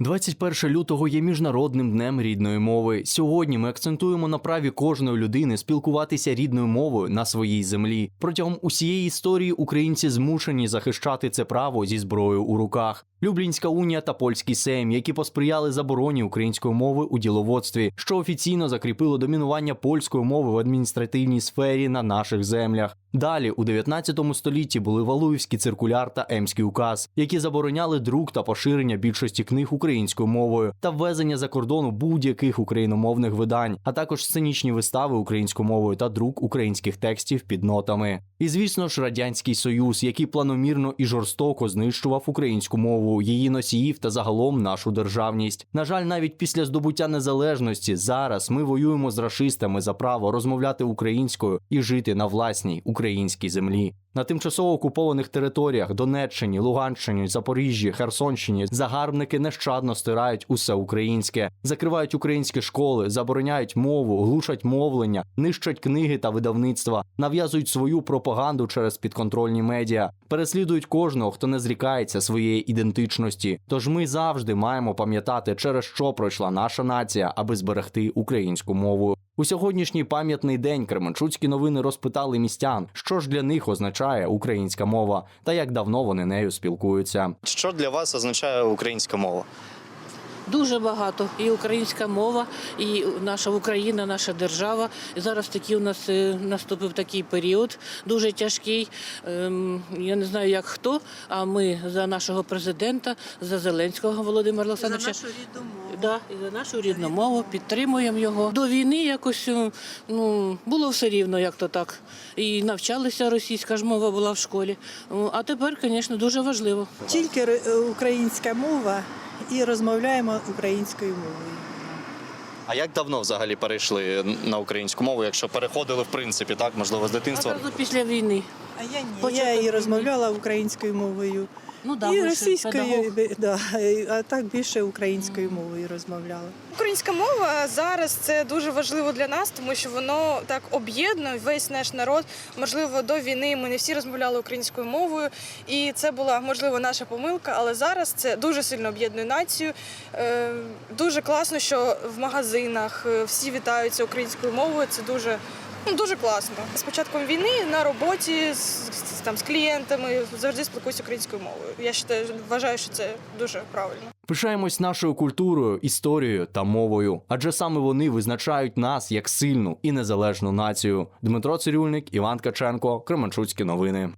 21 лютого є міжнародним днем рідної мови. Сьогодні ми акцентуємо на праві кожної людини спілкуватися рідною мовою на своїй землі. Протягом усієї історії українці змушені захищати це право зі зброєю у руках. Люблінська унія та польський сейм, які посприяли забороні української мови у діловодстві, що офіційно закріпило домінування польської мови в адміністративній сфері на наших землях. Далі у 19 столітті були Валуївський циркуляр та Емський указ, які забороняли друк та поширення більшості книг українською мовою та ввезення за кордону будь-яких україномовних видань, а також сценічні вистави українською мовою та друк українських текстів під нотами. І звісно ж, радянський союз, який планомірно і жорстоко знищував українську мову, її носіїв та загалом нашу державність. На жаль, навіть після здобуття незалежності зараз ми воюємо з рашистами за право розмовляти українською і жити на власній українській землі. На тимчасово окупованих територіях Донеччині, Луганщині, Запоріжжі, Херсонщині загарбники нещадно стирають усе українське, закривають українські школи, забороняють мову, глушать мовлення, нищать книги та видавництва, нав'язують свою пропаганду через підконтрольні медіа, переслідують кожного, хто не зрікається своєї ідентичності. Тож ми завжди маємо пам'ятати, через що пройшла наша нація, аби зберегти українську мову. У сьогоднішній пам'ятний день Кременчуцькі новини розпитали містян, що ж для них означає українська мова та як давно вони нею спілкуються. Що для вас означає українська мова? Дуже багато. І українська мова, і наша Україна, наша держава. І зараз такий у нас е, наступив такий період, дуже тяжкий. Ем, Я не знаю, як хто, а ми за нашого президента, за Зеленського Володимира Олександровича. За нашу рідну мову. Да, і за нашу рідну мову підтримуємо його. До війни якось е, ну, було все рівно, як то так. І навчалися російська ж мова була в школі. Ну, А тепер, звісно, дуже важливо. Тільки українська мова і розмовляємо українською мовою. А як давно взагалі перейшли на українську мову, якщо переходили в принципі, так можливо, з дитинства? Одразу після війни. А я ні. Початок Я і розмовляла українською мовою, Ну, да, і російською, да, а так більше українською мовою розмовляла. Українська мова зараз це дуже важливо для нас, тому що воно так об'єднує весь наш народ. Можливо, до війни ми не всі розмовляли українською мовою, і це була можливо наша помилка. Але зараз це дуже сильно об'єднує націю. Е, Дуже класно, що в магазинах е, всі вітаються українською мовою. Це дуже. Ну, дуже класно. З початком війни на роботі з, там, з клієнтами завжди спілкуюся українською мовою. Я считаю, вважаю, що це дуже правильно. Пишаємось нашою культурою, історією та мовою, адже саме вони визначають нас як сильну і незалежну націю. Дмитро Цирюльник, Іван Каченко, Кременчуцькі новини.